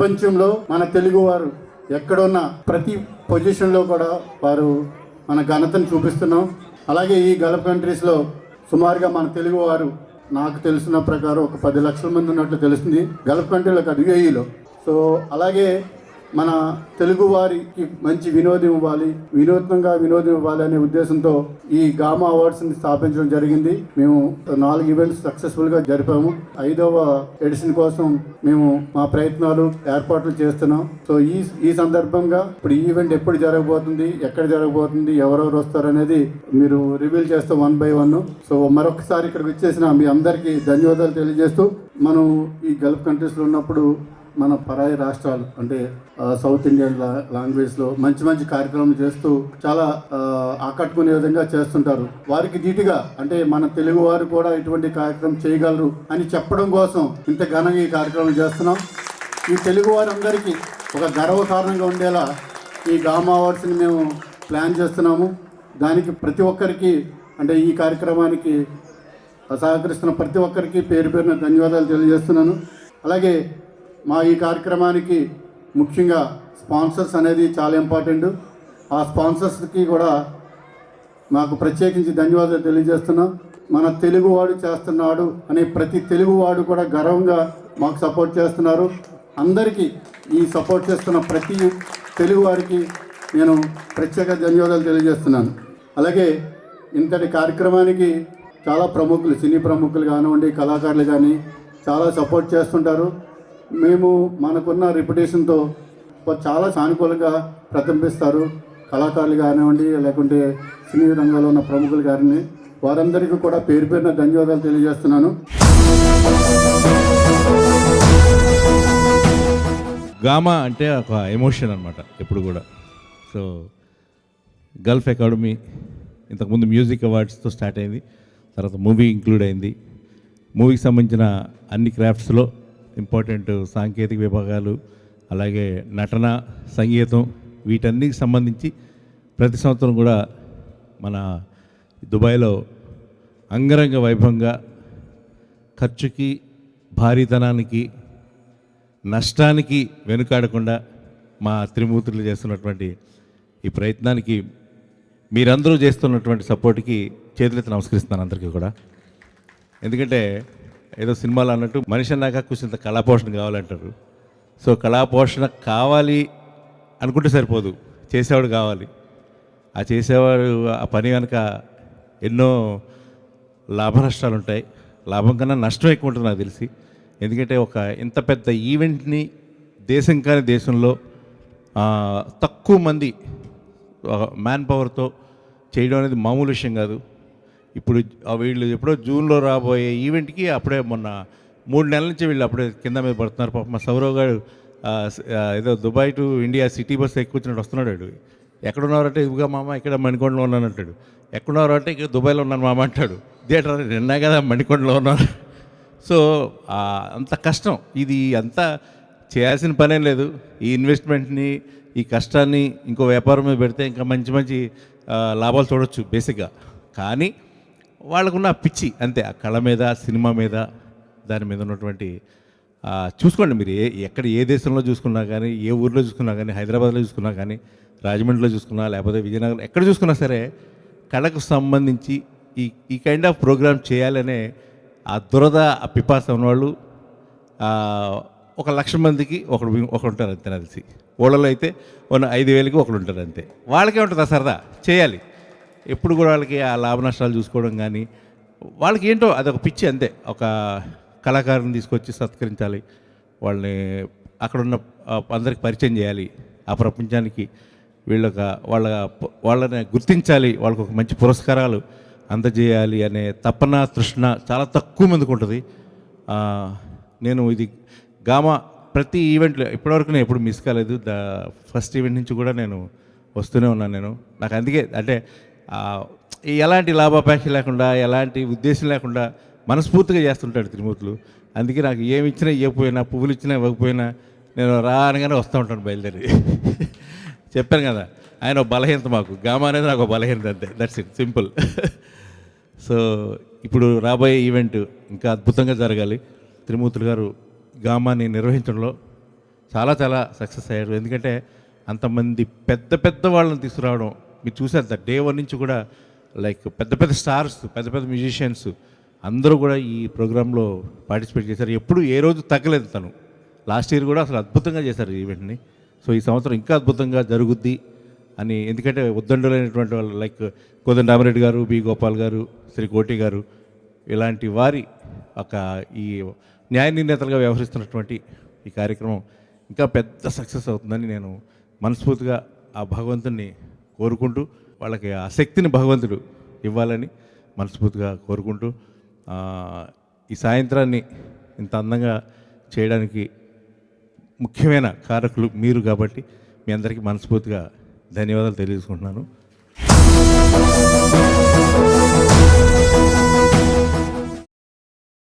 ప్రపంచంలో మన తెలుగు వారు ఎక్కడున్న ప్రతి పొజిషన్లో కూడా వారు మన ఘనతను చూపిస్తున్నాం. అలాగే ఈ గల్ఫ్ కంట్రీస్లో సుమారుగా మన తెలుగు వారు నాకు తెలిసిన ప్రకారం ఒక పది లక్షల మంది ఉన్నట్లు తెలుస్తుంది. గల్ఫ్ కంట్రీలకు అది యుఏఈలో సో అలాగే మన తెలుగు వారికి మంచి వినోదం ఇవ్వాలి వినూత్నంగా వినోదం ఇవ్వాలి అనే ఉద్దేశంతో ఈ గామా అవార్డ్స్ని స్థాపించడం జరిగింది. మేము నాలుగు ఈవెంట్స్ సక్సెస్ఫుల్గా జరిపాము. ఐదవ ఎడిషన్ కోసం మేము మా ప్రయత్నాలు ఏర్పాట్లు చేస్తున్నాం. సో ఈ ఈ సందర్భంగా ఇప్పుడు ఈ ఈవెంట్ ఎప్పుడు జరగబోతుంది ఎక్కడ జరగబోతుంది ఎవరెవరు వస్తారు అనేది మీరు రివీల్ చేస్తాం వన్ బై వన్. సో మరొకసారి ఇక్కడికి వచ్చేసిన మీ అందరికీ ధన్యవాదాలు తెలియజేస్తూ మనం ఈ గల్ఫ్ కంట్రీస్లో ఉన్నప్పుడు మన పరాయి రాష్ట్రాలు అంటే సౌత్ ఇండియన్ లా- లాంగ్వేజ్లో మంచి మంచి కార్యక్రమాలు చేస్తూ చాలా ఆకట్టుకునే విధంగా చేస్తుంటారు. వారికి ధీటుగా అంటే మన తెలుగు వారు కూడా ఇటువంటి కార్యక్రమం చేయగలరు అని చెప్పడం కోసం ఇంత ఘనంగా ఈ కార్యక్రమం చేస్తున్నాం. ఈ తెలుగు వారందరికీ ఒక గర్వకారణంగా ఉండేలా ఈ గామా అవార్డ్స్ని మేము ప్లాన్ చేస్తున్నాము. దానికి ప్రతి ఒక్కరికి అంటే ఈ కార్యక్రమానికి సహకరిస్తున్న ప్రతి ఒక్కరికి పేరు పేరున ధన్యవాదాలు తెలియజేస్తున్నాను. అలాగే మా ఈ కార్యక్రమానికి ముఖ్యంగా స్పాన్సర్స్ అనేది చాలా ఇంపార్టెంట్. ఆ స్పాన్సర్స్కి కూడా మాకు ప్రత్యేకించి ధన్యవాదాలు తెలియజేస్తున్నాం. మన తెలుగువాడు చేస్తున్నాడు అనే ప్రతి తెలుగువాడు కూడా గర్వంగా మాకు సపోర్ట్ చేస్తున్నారు. అందరికీ ఈ సపోర్ట్ చేస్తున్న ప్రతి తెలుగువారికి నేను ప్రత్యేక ధన్యవాదాలు తెలియజేస్తున్నాను. అలాగే ఇంతటి కార్యక్రమానికి చాలా ప్రముఖులు సినీ ప్రముఖులు కానివ్వండి కళాకారులు కానీ చాలా సపోర్ట్ చేస్తుంటారు. మేము మనకున్న రెప్యుటేషన్తో చాలా సానుకూలంగా ప్రతింపిస్తారు కళాకారులు కానివ్వండి లేకుంటే సినీ రంగంలో ఉన్న ప్రముఖులు గారిని వారందరికీ కూడా పేరు పేరున ధన్యవాదాలు తెలియజేస్తున్నాను. గామా అంటే ఒక ఎమోషన్ అనమాట ఎప్పుడు కూడా. సో గల్ఫ్ అకాడమీ ఇంతకుముందు మ్యూజిక్ అవార్డ్స్తో స్టార్ట్ అయింది తర్వాత మూవీ ఇంక్లూడ్ అయింది. మూవీకి సంబంధించిన అన్ని క్రాఫ్ట్స్లో ఇంపార్టెంట్ సాంకేతిక విభాగాలు అలాగే నటన సంగీతం వీటన్నికి సంబంధించి ప్రతి సంవత్సరం కూడా మన దుబాయ్లో అంగరంగ వైభవంగా ఖర్చుకి భారీతనానికి నష్టానికి వెనుకాడకుండా మా త్రిమూర్తులు చేస్తున్నటువంటి ఈ ప్రయత్నానికి మీరందరూ చేస్తున్నటువంటి సపోర్ట్కి చేతులెత్తి నమస్కరిస్తున్నాను అందరికీ కూడా. ఎందుకంటే ఏదో సినిమాలు అన్నట్టు మనిషి అన్నాక కూర్చుంత కళాపోషణ కావాలంటారు. సో కళాపోషణ కావాలి అనుకుంటే సరిపోదు. చేసేవాడు కావాలి. ఆ చేసేవాడు ఆ పని కనుక ఎన్నో లాభ నష్టాలు ఉంటాయి లాభం కన్నా నష్టం ఎక్కువ ఉంటుంది నాకు తెలిసి. ఎందుకంటే ఒక ఇంత పెద్ద ఈవెంట్ని దేశం కాని దేశంలో తక్కువ మంది మ్యాన్ పవర్తో చేయడం అనేది మామూలు విషయం కాదు. ఇప్పుడు ఆ వీళ్ళు ఎప్పుడో జూన్లో రాబోయే ఈవెంట్కి అప్పుడే మొన్న మూడు నెలల నుంచి వీళ్ళు అప్పుడే కింద మీద పడుతున్నారు. పాప మా సౌరవ్ గారు ఏదో Dubai to India city bus ఎక్కువచ్చినట్టు వస్తున్నాడు వాడు. ఎక్కడున్నారంటే ఇదిగా మామ ఇక్కడ మణికొండలో ఉన్నాను అంటాడు. ఎక్కడున్నారు అంటే ఇక్కడ దుబాయ్లో ఉన్నాను మామ అంటాడు. థియేటర్ నిన్న కదా మణికొండలో ఉన్నాను. సో అంత కష్టం. ఇది అంతా చేయాల్సిన పనేం లేదు. ఈ ఇన్వెస్ట్మెంట్ని ఈ కష్టాన్ని ఇంకో వ్యాపారం మీద పెడితే ఇంకా మంచి మంచి లాభాలు చూడొచ్చు బేసిక్గా. కానీ వాళ్ళకున్న పిచ్చి. అంతే ఆ కళ మీద సినిమా మీద దాని మీద ఉన్నటువంటి చూసుకోండి మీరు ఏ ఎక్కడ ఏ దేశంలో చూసుకున్నా కానీ ఏ ఊర్లో చూసుకున్నా కానీ హైదరాబాద్లో చూసుకున్నా కానీ రాజమండ్రిలో చూసుకున్నా లేకపోతే విజయనగరం ఎక్కడ చూసుకున్నా సరే కళకు సంబంధించి ఈ ఈ కైండ్ ఆఫ్ ప్రోగ్రామ్ చేయాలనే ఆ దురద ఆ పిపాస ఉన్నవాళ్ళు ఒక లక్ష మందికి ఒకడు ఒకడు ఉంటారు అంతే తెలిసి. ఊళ్ళలో అయితే ఉన్న ఐదు వేలకి ఒకడు ఉంటారు అంతే. వాళ్ళకే ఉంటుంది ఆ సరదా? చేయాలి. ఎప్పుడు కూడా వాళ్ళకి ఆ లాభ నష్టాలు చూసుకోవడం కానీ వాళ్ళకి ఏంటో అదొక పిచ్చి అంతే. ఒక కళాకారుని తీసుకొచ్చి సత్కరించాలి వాళ్ళని అక్కడ ఉన్న అందరికి పరిచయం చేయాలి ఆ ప్రపంచానికి వీళ్ళొక వాళ్ళ వాళ్ళని గుర్తించాలి వాళ్ళకు ఒక మంచి పురస్కారాలు అందజేయాలి అనే తపన తృష్ణ చాలా తక్కువ మందికి ఉంటుంది. నేను ఇది గామా ప్రతి ఈవెంట్లో ఇప్పటివరకు నేను ఎప్పుడు మిస్ కాలేదు. ద ఫస్ట్ ఈవెంట్ నుంచి కూడా నేను వస్తూనే ఉన్నాను నేను. నాకు అందుకే అంటే ఎలాంటి లాభాపేక్ష లేకుండా ఎలాంటి ఉద్దేశం లేకుండా మనస్ఫూర్తిగా చేస్తుంటాడు త్రిమూర్తులు. అందుకే నాకు ఏమి ఇచ్చినా ఇవ్వకపోయినా పువ్వులు ఇచ్చినా ఇవ్వకపోయినా నేను రా అనగానే వస్తూ ఉంటాను బయలుదేరి. చెప్పాను కదా ఆయన బలహీనత మాకు. గామా అనేది నాకు బలహీనత అంతే. దట్స్ ఇట్ సింపుల్ సో ఇప్పుడు రాబోయే ఈవెంట్ ఇంకా అద్భుతంగా జరగాలి. త్రిమూర్తులు గారు గామాని నిర్వహించడంలో చాలా చాలా సక్సెస్ అయ్యారు. ఎందుకంటే అంతమంది పెద్ద పెద్ద వాళ్ళని తీసుకురావడం మీరు చూసారు ద డే వన్ నుంచి కూడా లైక్ పెద్ద పెద్ద స్టార్స్ పెద్ద పెద్ద మ్యూజిషియన్స్ అందరూ కూడా ఈ ప్రోగ్రాంలో పార్టిసిపేట్ చేశారు. ఎప్పుడు ఏ రోజు తగ్గలేదు తను. లాస్ట్ ఇయర్ కూడా అసలు అద్భుతంగా చేశారు ఈవెంట్ని సో ఈ సంవత్సరం ఇంకా అద్భుతంగా జరుగుద్ది అని ఎందుకంటే ఉద్దండులైనటువంటి వాళ్ళు లైక్ కోదండ రామరెడ్డి గారు బి గోపాల్ గారు శ్రీ కోటి గారు ఇలాంటి వారి ఒక ఈ న్యాయ నిర్ణేతలుగా వ్యవహరిస్తున్నటువంటి ఈ కార్యక్రమం ఇంకా పెద్ద సక్సెస్ అవుతుందని నేను మనస్ఫూర్తిగా ఆ భగవంతుని కోరుకుంటూ వాళ్ళకి ఆ శక్తిని భగవంతుడు ఇవ్వాలని మనస్ఫూర్తిగా కోరుకుంటూ ఈ సాయంత్రాన్ని ఇంత అందంగా చేయడానికి ముఖ్యమైన కారకులు మీరు కాబట్టి మీ అందరికీ మనస్ఫూర్తిగా ధన్యవాదాలు తెలియజేసుకుంటున్నాను.